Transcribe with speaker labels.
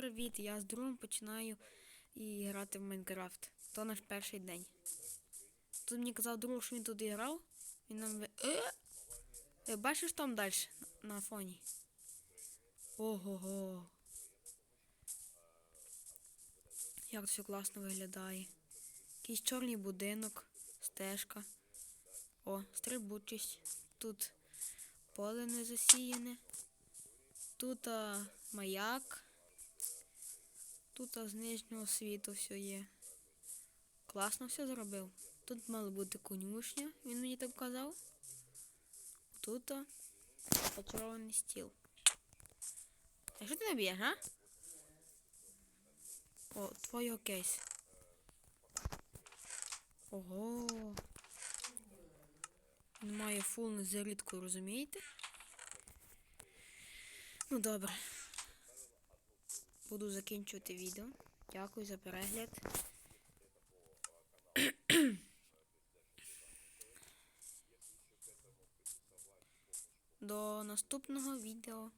Speaker 1: привіт! Я з другом починаю і грати в Майнкрафт. То наш перший день. Тут мені казав друг, що він тут грав. Він нам. Е! Е, бачиш там далі на фоні? Ого-го. Як все класно виглядає. Якийсь чорний будинок, стежка. О, стрибучість. Тут поле не засіяне. Тут а, маяк. Тут з нижнього світу все є. Класно все зробив. Тут мала бути конюшня, він мені так казав. Тут зачарований стіл. А що ти не б'єш, а? О, твоє кейс. Ого. Він має фул незарідку, розумієте? Ну добре. Буду закінчувати відео. Дякую за перегляд. До наступного відео.